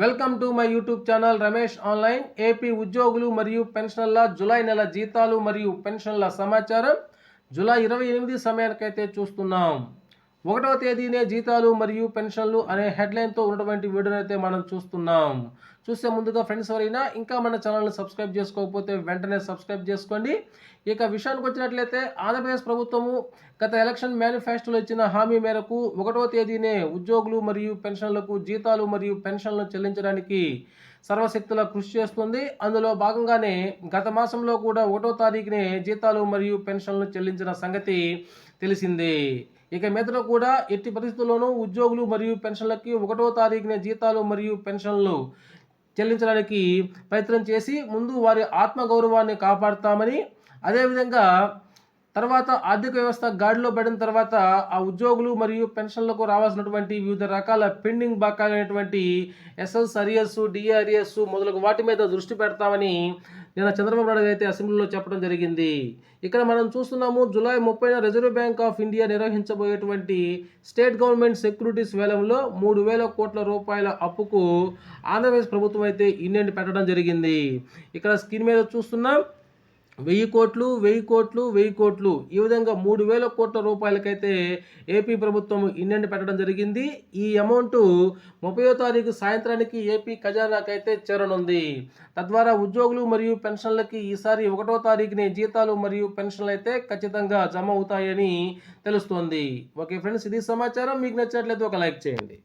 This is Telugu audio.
Welcome to my YouTube channel Ramesh online. AP ఉద్యోగులు మరియు పెన్షన్ల జూలై నెల జీతాలు మరియు పెన్షన్ల సమాచారం జులై ఇరవై ఎనిమిది సమయానికైతే చూస్తున్నాం. ఒకటవ తేదీనే జీతాలు మరియు పెన్షన్లు అనే హెడ్లైన్తో ఉన్నటువంటి వీడియోని అయితే మనం చూస్తున్నాం. చూసే ముందుగా ఫ్రెండ్స్ ఎవరైనా ఇంకా మన ఛానల్ని సబ్స్క్రైబ్ చేసుకోకపోతే వెంటనే సబ్స్క్రైబ్ చేసుకోండి. ఇక విషయానికి వచ్చినట్లయితే ఆంధ్రప్రదేశ్ ప్రభుత్వము గత ఎలక్షన్ మేనిఫెస్టోలో ఇచ్చిన హామీ మేరకు ఒకటవ తేదీనే ఉద్యోగులు మరియు పెన్షన్లకు జీతాలు మరియు పెన్షన్లను చెల్లించడానికి సర్వశక్తుల కృషి చేస్తుంది. అందులో భాగంగానే గత మాసంలో కూడా ఒకటో తారీఖునే జీతాలు మరియు పెన్షన్లు చెల్లించిన సంగతి తెలిసిందే. ఇక మీదట కూడా ఎట్టి పరిస్థితుల్లోనూ ఉద్యోగులు మరియు పెన్షన్లకి ఒకటో తారీఖున జీతాలు మరియు పెన్షన్లు చెల్లించడానికి ప్రయత్నం చేసి ముందు వారి ఆత్మగౌరవాన్ని కాపాడుతామని అదేవిధంగా తర్వాత ఆర్థిక వ్యవస్థ గాడిలో పడిన తర్వాత ఆ ఉద్యోగులు మరియు పెన్షన్లకు రావాల్సినటువంటి వివిధ రకాల పెండింగ్ బకాయిలైనటువంటి ఎస్ఎస్ అరియర్స్ డిఆర్ఎస్ మొదలగు వాటి మీద దృష్టి పెడతామని నిన్న చంద్రబాబు నాయుడు అయితే అసెంబ్లీలో చెప్పడం జరిగింది. ఇక్కడ మనం చూస్తున్నాము జూలై ముప్పైన రిజర్వ్ బ్యాంక్ ఆఫ్ ఇండియా నిర్వహించబోయేటువంటి స్టేట్ గవర్నమెంట్ సెక్యూరిటీస్ వేలంలో మూడు వేల కోట్ల రూపాయల అప్పుకు ఆంధ్రప్రదేశ్ ప్రభుత్వం అయితే ఇండియన్ పెట్టడం జరిగింది. ఇక్కడ స్క్రీన్ మీద చూస్తున్నాం వెయ్యి కోట్లు వెయ్యి కోట్లు వెయ్యి కోట్లు. ఈ విధంగా మూడు వేల కోట్ల రూపాయలకైతే ఏపీ ప్రభుత్వం ఇండియన్ పెట్టడం జరిగింది. ఈ అమౌంట్ ముప్పయో తారీఖు సాయంత్రానికి ఏపీ ఖజానాకైతే చేరనుంది. తద్వారా ఉద్యోగులు మరియు పెన్షన్లకి ఈసారి ఒకటో తారీఖునే జీతాలు మరియు పెన్షన్లు అయితే ఖచ్చితంగా జమ అవుతాయని తెలుస్తోంది. ఓకే ఫ్రెండ్స్ ఇది సమాచారం. మీకు నచ్చినట్లయితే ఒక లైక్ చేయండి.